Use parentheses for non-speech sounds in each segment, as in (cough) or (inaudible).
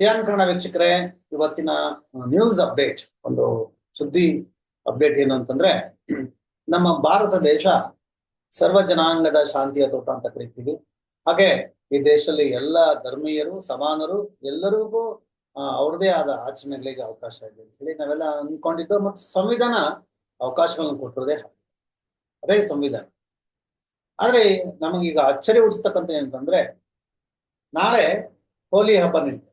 Xi'an Kannada ವೀಕ್ಷಕರೇ, ಇವತ್ತಿನ news update ಒಂದು ಸುದ್ದಿ ಅಪ್ಡೇಟ್ ಏನು ಅಂತಂದ್ರೆ, ನಮ್ಮ ಭಾರತ ದೇಶ ಸರ್ವ ಜನಾಂಗದ ಶಾಂತಿಯ ತೋಟ ಅಂತ ಕರಿತೀವಿ. ಹಾಗೆ ಈ ದೇಶದಲ್ಲಿ ಎಲ್ಲ ಧರ್ಮೀಯರು, ಸಮಾನರು, ಎಲ್ಲರಿಗೂ ಅವ್ರದೇ ಆದ ಆಚರಣೆಗಳಿಗೆ ಅವಕಾಶ ಇದೆ ಅಂತ ಹೇಳಿ ನಾವೆಲ್ಲ ಅನ್ಕೊಂಡಿದ್ದು ಮತ್ತು ಸಂವಿಧಾನ ಅವಕಾಶಗಳನ್ನು ಕೊಟ್ಟಿರೋದೇ. ಅದೇ ಸಂವಿಧಾನ. ಆದ್ರೆ ನಮಗೀಗ ಅಚ್ಚರಿ ಉಡಿಸ್ತಕ್ಕಂಥ ಏನಂತಂದ್ರೆ, ನಾಳೆ ಹೋಲಿ ಹಬ್ಬ ನಡೀತದೆ.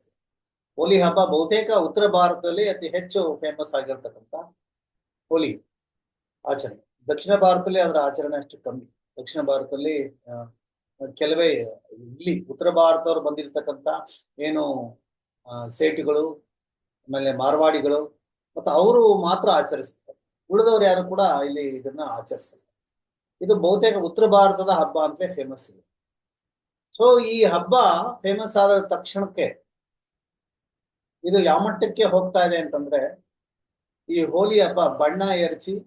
ಹೋಲಿ ಹಬ್ಬ ಬಹುತೇಕ ಉತ್ತರ ಭಾರತದಲ್ಲಿ ಅತಿ ಹೆಚ್ಚು ಫೇಮಸ್ ಆಗಿರ್ತಕ್ಕಂಥ ಹೋಲಿ. ಆಚರಣೆ. ದಕ್ಷಿಣ ಭಾರತದಲ್ಲಿ ಅದರ ಆಚರಣೆ ಅಷ್ಟು ಕಮ್ಮಿ. ದಕ್ಷಿಣ ಭಾರತದಲ್ಲಿ ಕೆಲವೇ, ಇಲ್ಲಿ ಉತ್ತರ ಭಾರತವ್ರು ಬಂದಿರತಕ್ಕಂಥ ಏನು ಸೇಟುಗಳು, ಆಮೇಲೆ ಮಾರ್ವಾಡಿಗಳು ಮತ್ತು ಅವರು ಮಾತ್ರ ಆಚರಿಸ್ತಾರೆ. ಉಳಿದವರು ಯಾರು ಕೂಡ ಇಲ್ಲಿ ಇದನ್ನ ಆಚರಿಸಲ್ಲ. ಇದು ಬಹುತೇಕ ಉತ್ತರ ಭಾರತದ ಹಬ್ಬ ಅಂತಲೇ ಫೇಮಸ್ ಇದೆ. ಸೊ ಈ ಹಬ್ಬ ಫೇಮಸ್ ಆದ ತಕ್ಷಣಕ್ಕೆ ಇದು ಯಾವ ಮಟ್ಟಕ್ಕೆ ಹೋಗ್ತಾ ಇದೆ ಅಂತಂದ್ರೆ, ಈ ಹೋಲಿ ಹಬ್ಬ ಬಣ್ಣ ಎರಚಿ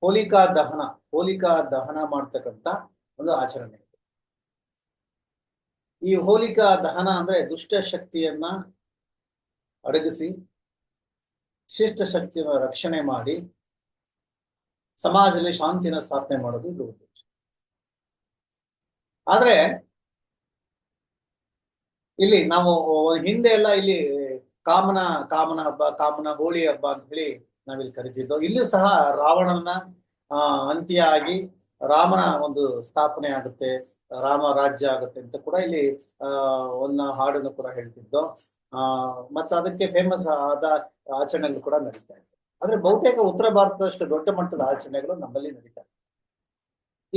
ಹೋಲಿಕಾ ದಹನ ಹೋಲಿಕಾ ದಹನ ಮಾಡ್ತಕ್ಕಂತ ಒಂದು ಆಚರಣೆ ಇದೆ. ಈ ಹೋಲಿಕಾ ದಹನ ಅಂದ್ರೆ ದುಷ್ಟ ಶಕ್ತಿಯನ್ನ ಅಡಗಿಸಿ, ಶಿಷ್ಟ ಶಕ್ತಿಯನ್ನು ರಕ್ಷಣೆ ಮಾಡಿ, ಸಮಾಜದಲ್ಲಿ ಶಾಂತಿನ ಸ್ಥಾಪನೆ ಮಾಡೋದು ಇದು ಉದ್ದೇಶ. ಆದ್ರೆ, ಇಲ್ಲಿ ನಾವು ಹಿಂದೆ ಎಲ್ಲ ಇಲ್ಲಿ ಕಾಮನ ಕಾಮನ ಹಬ್ಬ, ಕಾಮನ ಹೋಳಿ ಹಬ್ಬ ಅಂತ ಹೇಳಿ ನಾವಿಲ್ಲಿ ಕರಿತಿದ್ದೋ. ಇಲ್ಲೂ ಸಹ ರಾವಣನ, ಆ ಅಂತ್ಯ ಆಗಿ ರಾಮನ ಒಂದು ಸ್ಥಾಪನೆ ಆಗುತ್ತೆ, ರಾಮ ರಾಜ್ಯ ಆಗುತ್ತೆ ಅಂತ ಕೂಡ ಇಲ್ಲಿ, ಆ, ಒಂದು ಹಾಡನ್ನು ಕೂಡ ಹೇಳ್ತಿದ್ದೋ. ಆ, ಮತ್ತೆ ಅದಕ್ಕೆ ಫೇಮಸ್ ಆದ ಆಚರಣೆಗಳು ಕೂಡ ನಡೀತಾ ಇದೆ. ಆದ್ರೆ ಬಹುತೇಕ ಉತ್ತರ ಭಾರತದಷ್ಟು ದೊಡ್ಡ ಮಟ್ಟದ ಆಚರಣೆಗಳು ನಮ್ಮಲ್ಲಿ ನಡೀತಾ ಇದೆ.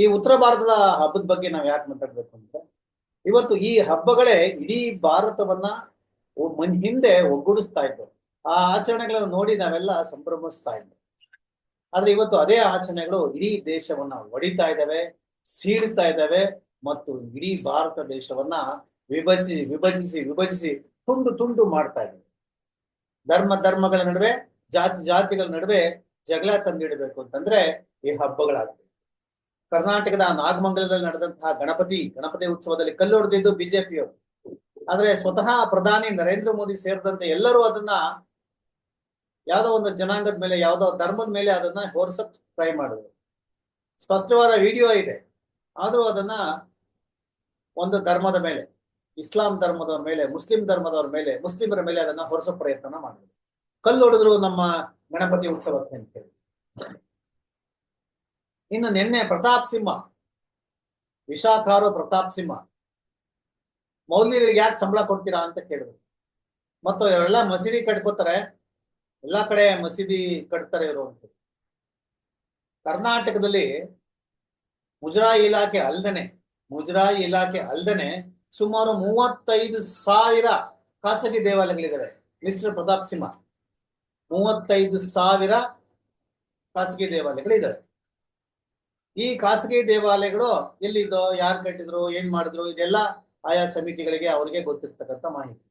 ಈ ಉತ್ತರ ಭಾರತದ ಹಬ್ಬದ ಬಗ್ಗೆ ನಾವು ಯಾಕೆ ಮಾತಾಡ್ಬೇಕು ಅಂದ್ರೆ, ಇವತ್ತು ಈ ಹಬ್ಬಗಳೇ ಇಡೀ ಭಾರತವನ್ನ ಮನ್, ಹಿಂದೆ ಒಗ್ಗೂಡಿಸ್ತಾ ಇದ್ರು ಆ ಆಚರಣೆಗಳನ್ನು ನೋಡಿ ನಾವೆಲ್ಲ ಸಂಭ್ರಮಿಸ್ತಾ ಇದ್ವಿ. ಆದ್ರೆ ಇವತ್ತು ಅದೇ ಆಚರಣೆಗಳು ಇಡೀ ದೇಶವನ್ನ ಒಡಿತಾ ಇದ್ದಾವೆ, ಸೀಳ್ತಾ ಇದ್ದಾವೆ ಮತ್ತು ಇಡೀ ಭಾರತ ದೇಶವನ್ನ ವಿಭಜಿಸಿ ವಿಭಜಿಸಿ ವಿಭಜಿಸಿ ತುಂಡು ತುಂಡು ಮಾಡ್ತಾ ಇದ್ದಾವೆ. ಧರ್ಮ, ಧರ್ಮಗಳ ನಡುವೆ, ಜಾತಿ, ಜಾತಿಗಳ ನಡುವೆ ಜಗಳ ತಂದಿಡಬೇಕು ಅಂತಂದ್ರೆ ಈ ಹಬ್ಬಗಳಾಗ್ತವೆ ಕರ್ನಾಟಕದ ನಾಗಮಂಗಲದಲ್ಲಿ ನಡೆದಂತಹ ಗಣಪತಿ ಗಣಪತಿ ಉತ್ಸವದಲ್ಲಿ ಕಲ್ಲೊಡೆದಿದ್ದು ಬಿಜೆಪಿಯವರು. ಆದ್ರೆ ಸ್ವತಃ ಪ್ರಧಾನಿ ನರೇಂದ್ರ ಮೋದಿ ಸೇರಿದಂತೆ ಎಲ್ಲರೂ ಅದನ್ನ ಯಾವ್ದೋ ಒಂದು ಜನಾಂಗದ ಮೇಲೆ, ಯಾವ್ದೋ ಧರ್ಮದ ಮೇಲೆ ಅದನ್ನ ಹೊರಸಕ್ ಟ್ರೈ ಮಾಡಿದ್ರು. ಸ್ಪಷ್ಟವಾದ ವಿಡಿಯೋ ಇದೆ. ಆದ್ರೂ ಅದನ್ನ ಒಂದು ಧರ್ಮದ ಮೇಲೆ, ಇಸ್ಲಾಂ ಧರ್ಮದವ್ರ ಮೇಲೆ, ಮುಸ್ಲಿಂ ಧರ್ಮದವ್ರ ಮೇಲೆ, ಮುಸ್ಲಿಮರ ಮೇಲೆ ಅದನ್ನ ಹೊರಸೋ ಪ್ರಯತ್ನ ಮಾಡಿದ್ರು. ಕಲ್ಲು ಹೊಡೆದ್ರು ನಮ್ಮ ಗಣಪತಿ ಉತ್ಸವಕ್ಕೆ ಅಂತ ಹೇಳಿ ಇನ್ನು ನಿನ್ನೆ ಪ್ರತಾಪ್ ಸಿಂಹ, ವಿಶಾಖಾರು ಪ್ರತಾಪ್ ಸಿಂಹ ಮೌಲ್ವಿಗಳಿಗೆ ಯಾಕೆ ಸಂಬಳ ಕೊಡ್ತೀರಾ ಅಂತ ಕೇಳಿದ್ರು. ಮತ್ತು ಎಲ್ಲ ಮಸೀದಿ ಕಟ್ಕೋತಾರೆ, ಎಲ್ಲಾ ಕಡೆ ಮಸೀದಿ ಕಟ್ತಾರೆ ಅಂತ. ಕರ್ನಾಟಕದಲ್ಲಿ ಮುಜರಾಯಿ ಇಲಾಖೆ ಅಲ್ದನೆ, ಮುಜರಾಯಿ ಇಲಾಖೆ ಅಲ್ದನೆ ಸುಮಾರು ಮೂವತ್ತೈದು ಸಾವಿರ ಖಾಸಗಿ ದೇವಾಲಯಗಳಿದ್ದಾವೆ ಮಿಸ್ಟರ್ ಪ್ರತಾಪ್ ಸಿಂಹ, ಮೂವತ್ತೈದು ಸಾವಿರ ಖಾಸಗಿ ದೇವಾಲಯಗಳಿದ್ದಾವೆ ಈ ಖಾಸಗಿ ದೇವಾಲಯಗಳು ಎಲ್ಲಿದ್ದೋ, ಯಾರು ಕಟ್ಟಿದ್ರು, ಏನ್ ಮಾಡಿದ್ರು, ಇದೆಲ್ಲ ಆಯಾ ಸಮಿತಿಗಳಿಗೆ ಅವ್ರಿಗೆ ಗೊತ್ತಿರ್ತಕ್ಕಂಥ ಮಾಹಿತಿ.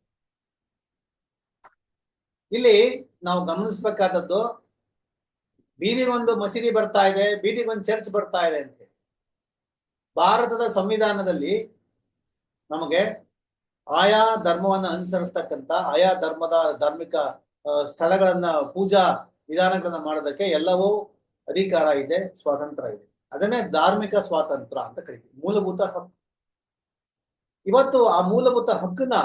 ಇಲ್ಲಿ ನಾವು ಗಮನಿಸ್ಬೇಕಾದದ್ದು ಬೀದಿಗೊಂದು ಮಸೀದಿ ಬರ್ತಾ ಇದೆ ಬೀದಿಗೊಂದು ಚರ್ಚ್ ಬರ್ತಾ ಇದೆ ಅಂತ ಭಾರತದ ಸಂವಿಧಾನದಲ್ಲಿ ನಮಗೆ ಆಯಾ ಧರ್ಮವನ್ನು ಅನುಸರಿಸ್ತಕ್ಕಂಥ, ಆಯಾ ಧರ್ಮದ ಧಾರ್ಮಿಕ ಸ್ಥಳಗಳನ್ನ, ಪೂಜಾ ವಿಧಾನಗಳನ್ನ ಮಾಡೋದಕ್ಕೆ ಎಲ್ಲವೂ ಅಧಿಕಾರ ಇದೆ, ಸ್ವಾತಂತ್ರ್ಯ ಇದೆ. ಅದನ್ನೇ ಧಾರ್ಮಿಕ ಸ್ವಾತಂತ್ರ್ಯ ಅಂತ ಕರಿತೀವಿ. ಮೂಲಭೂತ ಹಕ್ಕು. ಇವತ್ತು ಆ ಮೂಲಭೂತ ಹಕ್ಕನ್ನ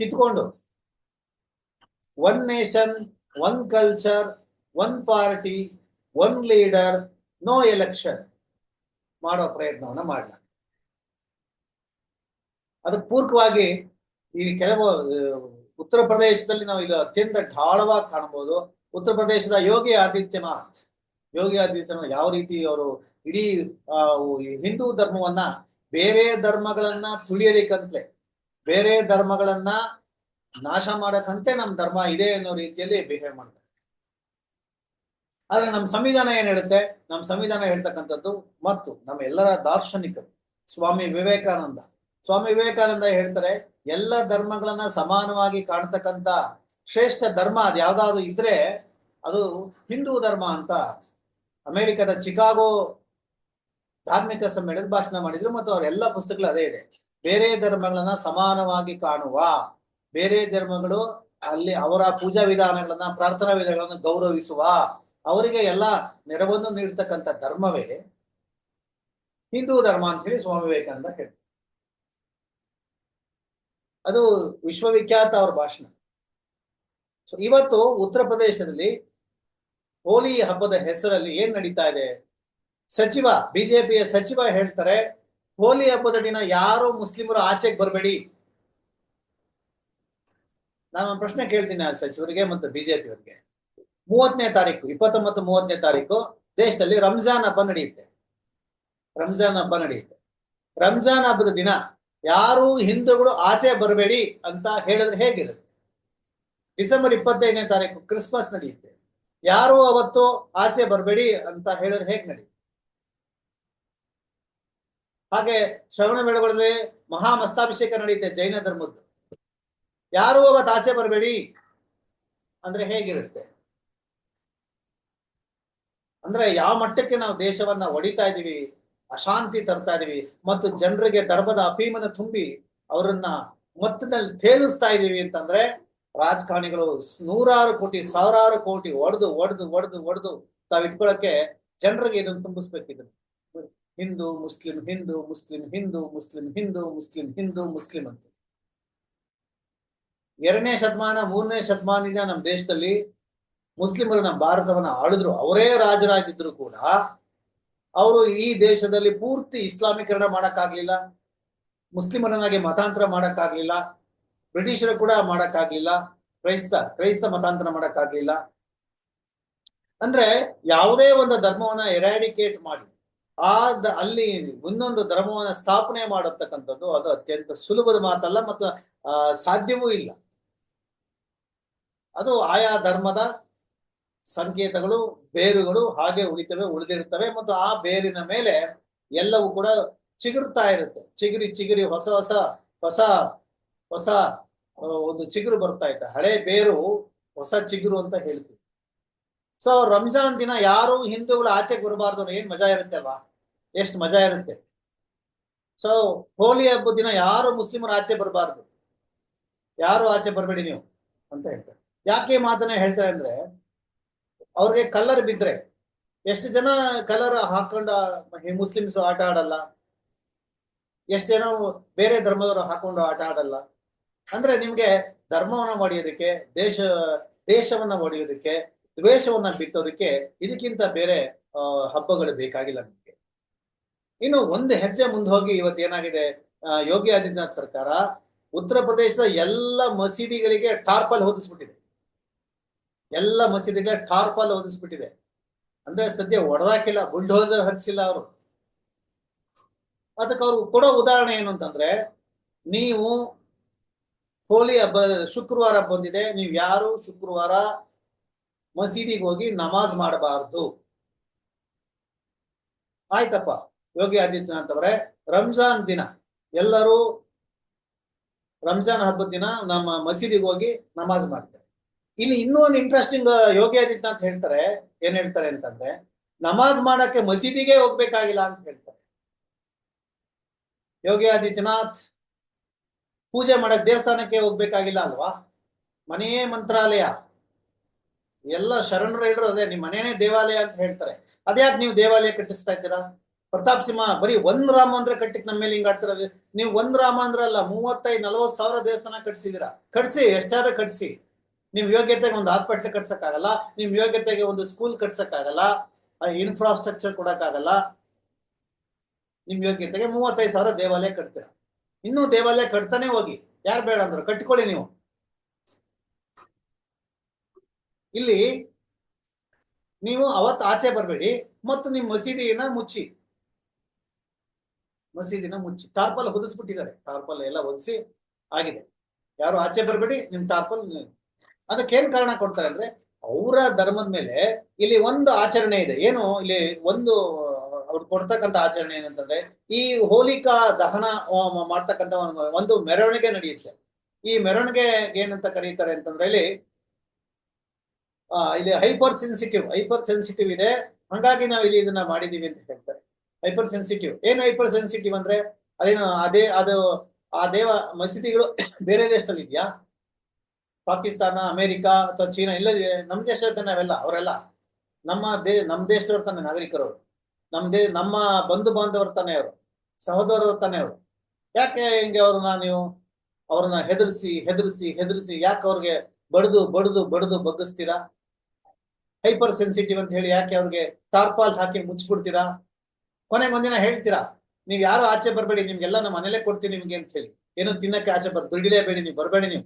ಕಿತ್ಕೊಂಡು one nation one culture one party one leader no election ಮಾಡೋ ಪ್ರಯತ್ನವನ್ನ ಮಾಡಲಾಗಿದೆ ಅದಕ್ಕೆ ಪೂರ್ಕವಾಗಿ ಈ ಕೆಲವು ಉತ್ತರ ಪ್ರದೇಶದಲ್ಲಿ ನಾವು ಈಗ ಅತ್ಯಂತ ಢಾಳವಾಗಿ ಕಾಣಬಹುದು ಉತ್ತರ ಪ್ರದೇಶದ ಯೋಗಿ ಆದಿತ್ಯನಾಥ್ ಯೋಗಿ ಆದಿತ್ಯನಾಥ್ ಯಾವ ರೀತಿ ಅವರು ಇಡೀ ಹಿಂದೂ ಧರ್ಮವನ್ನ ಬೇರೆ ಧರ್ಮಗಳನ್ನ ತುಳಿಯಲಿಕ್ಕಂತಲೇ ಬೇರೆ ಧರ್ಮಗಳನ್ನ ನಾಶ ಮಾಡಕ್ಕಂತೆ ನಮ್ಮ ಧರ್ಮ ಇದೆ ಅನ್ನೋ ರೀತಿಯಲ್ಲಿ ಬಿಹೇವ್ ಮಾಡ್ತಾರೆ. ಆದ್ರೆ ನಮ್ಮ ಸಂವಿಧಾನ ಏನ್ ಹೇಳುತ್ತೆ? ನಮ್ಮ ಸಂವಿಧಾನ ಹೇಳ್ತಕ್ಕಂಥದ್ದು ಮತ್ತು ನಮ್ಮ ಎಲ್ಲರ ದಾರ್ಶನಿಕರು, ಸ್ವಾಮಿ ವಿವೇಕಾನಂದ. ಸ್ವಾಮಿ ವಿವೇಕಾನಂದ ಹೇಳ್ತಾರೆ, ಎಲ್ಲ ಧರ್ಮಗಳನ್ನ ಸಮಾನವಾಗಿ ಕಾಣ್ತಕ್ಕಂತ ಶ್ರೇಷ್ಠ ಧರ್ಮ ಅದು ಯಾವ್ದಾದ್ರು ಇದ್ರೆ ಅದು ಹಿಂದೂ ಧರ್ಮ ಅಂತ ಅಮೆರಿಕದ ಚಿಕಾಗೋ ಧಾರ್ಮಿಕ ಸಮ್ಮೇಳನ ಭಾಷಣ ಮಾಡಿದ್ರು ಮತ್ತು ಅವರೆಲ್ಲ ಪುಸ್ತಕಗಳು ಅದೇ ಇದೆ. ಬೇರೆ ಧರ್ಮಗಳನ್ನ ಸಮಾನವಾಗಿ ಕಾಣುವ, ಬೇರೆ ಧರ್ಮಗಳು ಅಲ್ಲಿ ಅವರ ಪೂಜಾ ವಿಧಾನಗಳನ್ನ, ಪ್ರಾರ್ಥನಾ ವಿಧಾನಗಳನ್ನ ಗೌರವಿಸುವ, ಅವರಿಗೆ ಎಲ್ಲ ನೆರವನ್ನು ನೀಡತಕ್ಕಂತ ಧರ್ಮವೇ ಹಿಂದೂ ಧರ್ಮ ಅಂತ ಹೇಳಿ ಸ್ವಾಮಿ ವಿವೇಕಾನಂದ ಹೇಳ್ತಾರೆ. ಅದು ವಿಶ್ವವಿಖ್ಯಾತ ಅವ್ರ ಭಾಷಣ. ಇವತ್ತು ಉತ್ತರ ಪ್ರದೇಶದಲ್ಲಿ ಹೋಲಿ ಹಬ್ಬದ ಹೆಸರಲ್ಲಿ ಏನ್ ನಡೀತಾ ಇದೆ? ಸಚಿವ, ಬಿಜೆಪಿಯ ಸಚಿವ ಹೇಳ್ತಾರೆ, ಹೋಲಿ ಹಬ್ಬದ ದಿನ ಯಾರು ಮುಸ್ಲಿಮರು ಆಚೆಗೆ ಬರಬೇಡಿ. ನಾನು ಒಂದು ಪ್ರಶ್ನೆ ಕೇಳ್ತೀನಿ ಆ ಸಚಿವರಿಗೆ ಮತ್ತು ಬಿಜೆಪಿ ಅವರಿಗೆ ಮೂವತ್ತನೇ ತಾರೀಕು, ಇಪ್ಪತ್ತೊಂಬತ್ತು ಮೂವತ್ತನೇ ತಾರೀಕು ದೇಶದಲ್ಲಿ ರಂಜಾನ್ ಹಬ್ಬ ನಡೆಯುತ್ತೆ. ರಂಜಾನ್ ಹಬ್ಬ ನಡೆಯುತ್ತೆ. ರಂಜಾನ್ ಹಬ್ಬದ ದಿನ ಯಾರು ಹಿಂದೂಗಳು ಆಚೆ ಬರಬೇಡಿ ಅಂತ ಹೇಳಿದ್ರೆ ಹೇಗಿರುತ್ತೆ? ಡಿಸೆಂಬರ್ ಇಪ್ಪತ್ತೈದನೇ ತಾರೀಕು ಕ್ರಿಸ್ಮಸ್ ನಡೆಯುತ್ತೆ. ಯಾರು ಅವತ್ತು ಆಚೆ ಬರಬೇಡಿ ಅಂತ ಹೇಳಿದ್ರೆ ಹೇಗೆ ನಡೆಯುತ್ತೆ? ಹಾಗೆ ಶ್ರವಣ ಬೆಳಗೊಳದಲ್ಲಿ ಮಹಾ ಮಸ್ತಾಭಿಷೇಕ ನಡೆಯುತ್ತೆ, ಜೈನ ಧರ್ಮದ್ದು. ಯಾರು ಅವತ್ತು ಆಚೆ ಬರಬೇಡಿ ಅಂದ್ರೆ ಹೇಗಿರುತ್ತೆ? ಅಂದ್ರೆ ಯಾವ ಮಟ್ಟಕ್ಕೆ ನಾವು ದೇಶವನ್ನ ಒಡಿತಾ ಇದೀವಿ ಅಶಾಂತಿ ತರ್ತಾ ಇದೀವಿ ಮತ್ತು ಜನರಿಗೆ ಧರ್ಮದ ಅಪೀಮನ ತುಂಬಿ ಅವರನ್ನ ಮೊತ್ತದಲ್ಲಿ ತೇಲಿಸ್ತಾ ಇದೀವಿ ಅಂತಂದ್ರೆ ರಾಜಕಾರಣಿಗಳು ನೂರಾರು ಕೋಟಿ, ಸಾವಿರಾರು ಕೋಟಿ ಒಡೆದು ಒಡೆದು ಒಡೆದು ಒಡೆದು ತಾವು ಇಟ್ಕೊಳಕ್ಕೆ ಜನರಿಗೆ ಇದನ್ನು ತುಂಬಿಸ್ಬೇಕಿದ್ರು. Hindu, Muslim Hindu Muslim Hindu Muslim Hindu Muslim Hindu, Muslim ಅಂತ. ಎರಡನೇ ಶತಮಾನ, ಮೂರನೇ ಶತಮಾನದಿಂದ ನಮ್ಮ ದೇಶದಲ್ಲಿ ಮುಸ್ಲಿಮರು ನಮ್ಮ ಭಾರತವನ್ನ ಆಳಿದ್ರು. ಅವರೇ ರಾಜರಾಗಿದ್ರು ಕೂಡ. ಅವರು ಈ ದೇಶದಲ್ಲಿ ಪೂರ್ತಿ ಇಸ್ಲಾಮೀಕರಣ ಮಾಡಕ್ಕಾಗ್ಲಿಲ್ಲ. ಮುಸ್ಲಿಮರನ್ನಾಗಿ ಮತಾಂತರ ಮಾಡಕ್ಕಾಗ್ಲಿಲ್ಲ. ಬ್ರಿಟಿಷರು ಕೂಡ ಮಾಡಕ್ಕಾಗ್ಲಿಲ್ಲ. ಕ್ರೈಸ್ತ ಕ್ರೈಸ್ತ ಮತಾಂತರ ಮಾಡಕ್ಕಾಗ್ಲಿಲ್ಲ. ಅಂದ್ರೆ ಯಾವುದೇ ಒಂದು ಧರ್ಮವನ್ನ ಎರಾಡಿಕೇಟ್ ಮಾಡಿ ಆ ಅಲ್ಲಿ ಒಂದೊಂದು ಧರ್ಮವನ್ನ ಸ್ಥಾಪನೆ ಮಾಡತಕ್ಕಂಥದ್ದು ಅದು ಅತ್ಯಂತ ಸುಲಭದ ಮಾತಲ್ಲ ಮತ್ತು ಸಾಧ್ಯವೂ ಇಲ್ಲ. ಅದು ಆಯಾ ಧರ್ಮದ ಸಂಕೇತಗಳು, ಬೇರುಗಳು ಹಾಗೆ ಉಳಿತವೆ, ಉಳಿದಿರುತ್ತವೆ ಮತ್ತು ಆ ಬೇರಿನ ಮೇಲೆ ಎಲ್ಲವೂ ಕೂಡ ಚಿಗುರ್ತಾ ಇರುತ್ತೆ. ಚಿಗುರಿ ಚಿಗುರಿ, ಹೊಸ ಹೊಸ ಹೊಸ ಹೊಸ ಒಂದು ಚಿಗುರು ಬರ್ತಾ ಇತ್ತು. ಹಳೆ ಬೇರು ಹೊಸ ಚಿಗುರು ಅಂತ ಹೇಳ್ತೀವಿ. ಸೊ ರಂಜಾನ್ ದಿನ ಯಾರು ಹಿಂದೂಗಳು ಆಚೆಗೆ ಬರಬಾರ್ದು ಏನ್ ಮಜಾ ಇರುತ್ತೆ ಅಲ್ವಾ? ಎಷ್ಟು ಮಜಾ ಇರುತ್ತೆ. ಸೊ ಹೋಲಿ ಹಬ್ಬದ ದಿನ ಯಾರು ಮುಸ್ಲಿಮರು ಆಚೆ ಬರಬಾರ್ದು? ಯಾರು ಆಚೆ ಬರಬೇಡಿ ನೀವು? ಅಂತ ಹೇಳ್ತಾರೆ. ಯಾಕೆ ಮಾತನ್ನ ಹೇಳ್ತಾರೆ ಅಂದ್ರೆ, ಅವ್ರಿಗೆ ಕಲರ್ ಬಿದ್ರೆ, ಎಷ್ಟು ಜನ ಕಲರ್ ಹಾಕೊಂಡ ಮುಸ್ಲಿಮ್ಸ್ ಆಟ ಆಡಲ್ಲ? ಎಷ್ಟು ಜನ ಬೇರೆ ಧರ್ಮದವರು ಹಾಕೊಂಡು ಆಟ ಆಡಲ್ಲ? ಅಂದ್ರೆ ನಿಮ್ಗೆ ಧರ್ಮವನ್ನ ಒಡೆಯೋದಕ್ಕೆ, ದೇಶ, ದೇಶವನ್ನ ಒಡೆಯೋದಕ್ಕೆ, ದ್ವೇಷವನ್ನ ಬಿತ್ತೋದಕ್ಕೆ ಇದಕ್ಕಿಂತ ಬೇರೆ ಹಬ್ಬಗಳು ಬೇಕಾಗಿಲ್ಲ ನಿಮ್ಗೆ. ಇನ್ನು ಒಂದು ಹೆಜ್ಜೆ ಮುಂದೆ ಹೋಗಿ ಇವತ್ತು ಏನಾಗಿದೆ? ಯೋಗಿ ಆದಿತ್ಯನಾಥ್ ಸರ್ಕಾರ ಉತ್ತರ ಪ್ರದೇಶದ ಎಲ್ಲ ಮಸೀದಿಗಳಿಗೆ ಟಾರ್ಪಲ್ ಹೊದಿಸ್ಬಿಟ್ಟಿದೆ. ಎಲ್ಲ ಮಸೀದಿಗೆ ಟಾರ್ಪಲ್ ಹೊದಿಸ್ಬಿಟ್ಟಿದೆ. ಅಂದ್ರೆ ಸದ್ಯ ಒಡೆದಾಕಿಲ್ಲ, ಬುಲ್ಡೋಸರ್ ಹಚ್ಚಿಲ್ಲ ಅವರು. ಅದಕ್ಕೆ ಅವ್ರು ಕೊಡೋ ಉದಾಹರಣೆ ಏನು ಅಂತಂದ್ರೆ, ನೀವು ಹೋಲಿ ಹಬ್ಬ, ಶುಕ್ರವಾರ ಬಂದಿದೆ, ನೀವು ಯಾರು ಶುಕ್ರವಾರ ಮಸೀದಿಗೆ ಹೋಗಿ ನಮಾಜ್ ಮಾಡಬಾರದು. ಆಯ್ತಪ್ಪ. ಯೋಗಿ ಆದಿತ್ಯನಾಥ್ ಅವರೇ, ರಂಜಾನ್ ದಿನ. ಎಲ್ಲರೂ ರಂಜಾನ್ ಹಬ್ಬದ ದಿನ ನಮ್ಮ ಮಸೀದಿಗೆ ಹೋಗಿ ನಮಾಜ್ ಮಾಡ್ತಾರೆ. ಇಲ್ಲಿ ಇನ್ನೂ ಒಂದು ಇಂಟ್ರೆಸ್ಟಿಂಗ್ ಯೋಗಿ ಆದಿತ್ಯನಾಥ್ ಹೇಳ್ತಾರೆ, ಏನ್ ಹೇಳ್ತಾರೆ ಅಂತಂದ್ರೆ, ನಮಾಜ್ ಮಾಡಕ್ಕೆ ಮಸೀದಿಗೆ ಹೋಗ್ಬೇಕಾಗಿಲ್ಲ ಅಂತ ಹೇಳ್ತಾರೆ. ಯೋಗಿ ಆದಿತ್ಯನಾಥ್ ಪೂಜೆ ಮಾಡಕ್ ದೇವಸ್ಥಾನಕ್ಕೆ ಹೋಗ್ಬೇಕಾಗಿಲ್ಲ ಅಲ್ವಾ? ಮನೆಯೇ ಮಂತ್ರಾಲಯ. ಎಲ್ಲ ಶರಣರು ಹೇಳಿರೋದೇ, ನಿಮ್ ಮನೇನೆ ದೇವಾಲಯ ಅಂತ ಹೇಳ್ತಾರೆ. ಅದ್ಯಾಕೆ ನೀವು ದೇವಾಲಯ ಕಟ್ಟಿಸ್ತಾ ಇದ್ದೀರಾ? ಪ್ರತಾಪ್ ಸಿಂಹ, ಬರೀ ಒಂದ್ ರಾಮ ಅಂದ್ರೆ ಕಟ್ಟಿಕ್ ನಮ್ಮ ಮೇಲೆ ಹಿಂಗಾಡ್ತಾರ ನೀವು ಒಂದ್ ರಾಮ ಅಂದ್ರೆ ಅಲ್ಲ, ಮೂವತ್ತೈದು ನಲವತ್ ಸಾವಿರ ದೇವಸ್ಥಾನ ಕಟ್ಸಿದೀರ ಕಟ್ಸಿ ಎಷ್ಟಾರ ಕಟ್ಸಿ. ನಿಮ್ ಯೋಗ್ಯತೆಗೆ ಒಂದು ಹಾಸ್ಪಿಟ್ಲ್ ಕಟ್ಸಕ್ಕಾಗಲ್ಲ, ನಿಮ್ ಯೋಗ್ಯತೆಗೆ ಒಂದು ಸ್ಕೂಲ್ ಕಟ್ಸಕ್ಕಾಗಲ್ಲ ಇನ್ಫ್ರಾಸ್ಟ್ರಕ್ಚರ್ ಕೊಡಕ್ಕಾಗಲ್ಲ. ನಿಮ್ ಯೋಗ್ಯತೆಗೆ ಮೂವತ್ತೈದು ಸಾವಿರ ದೇವಾಲಯ ಕಟ್ತೀರ? ಇನ್ನೂ ದೇವಾಲಯ ಕಟ್ತಾನೆ ಹೋಗಿ. ಯಾರು ಬೇಡ ಅಂದ್ರು? ಕಟ್ಕೊಳ್ಳಿ ನೀವು. ಇಲ್ಲಿ ನೀವು ಅವತ್ತು ಆಚೆ ಬರಬೇಡಿ, ಮತ್ತು ನಿಮ್ಮ ಮಸೀದಿಯನ್ನ ಮುಚ್ಚಿ. ಮಸೀದಿನ ಮುಚ್ಚಿ ಟಾರ್ಪಲ್ ಹೊದಿಸ್ಬಿಟ್ಟಿದ್ದಾರೆ. ಟಾರ್ಪಲ್ ಎಲ್ಲ ಹೊದಿಸಿ ಆಗಿದೆ. ಯಾರು ಆಚೆ ಬರಬೇಡಿ, ನಿಮ್ ಟಾರ್ಪಲ್ ಅದಕ್ಕೆ ಏನ್ ಕಾರಣ ಕೊಡ್ತಾರೆ ಅಂದ್ರೆ, ಅವರ ಧರ್ಮದ ಮೇಲೆ ಇಲ್ಲಿ ಒಂದು ಆಚರಣೆ ಇದೆ. ಏನು ಇಲ್ಲಿ ಒಂದು, ಅವ್ರು ಕೊಡ್ತಕ್ಕಂತ ಆಚರಣೆ ಏನಂತಂದ್ರೆ, ಈ ಹೋಲಿಕಾ ದಹನ ಮಾಡ್ತಕ್ಕಂತ ಒಂದು- ಮೆರವಣಿಗೆ ನಡೆಯುತ್ತೆ. ಈ ಮೆರವಣಿಗೆ ಏನಂತ ಕರೀತಾರೆ ಅಂತಂದ್ರೆ ಇಲ್ಲಿ ಇಲ್ಲಿ ಹೈಪರ್ ಸೆನ್ಸಿಟಿವ್ ಹೈಪರ್ ಸೆನ್ಸಿಟಿವ್ ಇದೆ. ಹಂಗಾಗಿ ನಾವು ಇಲ್ಲಿ ಇದನ್ನ ಮಾಡಿದೀವಿ ಅಂತ ಹೇಳ್ತಾರೆ. ಹೈಪರ್ ಸೆನ್ಸಿಟಿವ್ ಏನ್ ಹೈಪರ್ ಸೆನ್ಸಿಟಿವ್ ಅಂದ್ರೆ? ಅದೇನು, ಅದೇ, ಅದು, ಆ ದೇವ ಮಸೀದಿಗಳು (coughs) ಬೇರೆ ದೇಶದಲ್ಲಿ ಇದೆಯಾ? ಪಾಕಿಸ್ತಾನ, ಅಮೆರಿಕ ಅಥವಾ ಚೀನಾ ಇಲ್ಲ ನಮ್ ದೇಶದ ನಾವೆಲ್ಲ ಅವರೆಲ್ಲ. ನಮ್ಮ ದೇ, ನಮ್ ದೇಶದವ್ರ ತಾನೆ ನಾಗರಿಕರು ನಮ್ಮ ನಮ್ ದೇ, ನಮ್ಮ ಬಂಧು ಬಾಂಧವರ ತಾನೆ ಅವರು. ಸಹೋದರರ ತಾನೆ ಅವರು. ಯಾಕೆ ಹಿಂಗೆ ಅವ್ರನ್ನ ನೀವು ಅವ್ರನ್ನ ಹೆದರ್ಸಿ ಹೆದರ್ಸಿ ಹೆದರ್ಸಿ ಯಾಕೆ ಅವ್ರಿಗೆ ಬಡದು ಬಡದು ಬಡದು ಬಗ್ಗಿಸ್ತೀರಾ? ಹೈಪರ್ ಸೆನ್ಸಿಟಿವ್ ಅಂತ ಹೇಳಿ ಯಾಕೆ ಅವ್ರಿಗೆ ಟಾರ್ಪಾಲ್ ಹಾಕಿ ಮುಚ್ಚಿಬಿಡ್ತೀರಾ? ಕೊನೆಗೆ ಒಂದಿನ ಹೇಳ್ತೀರಾ? ನೀವ್ ಯಾರು ಆಚೆ ಬರಬೇಡಿ, ನಿಮ್ಗೆಲ್ಲ ನಮ್ಮ ಮನೇಲೆ ಕೊಡ್ತೀನಿ ನಿಮ್ಗೆ ಅಂತ ಹೇಳಿ. ಏನು ತಿನ್ನಕ್ಕೆ ಆಚೆ ಬರ್, ದುಡಿಲೇಬೇಡಿ, ನೀವು ಬರಬೇಡಿ ನೀವು.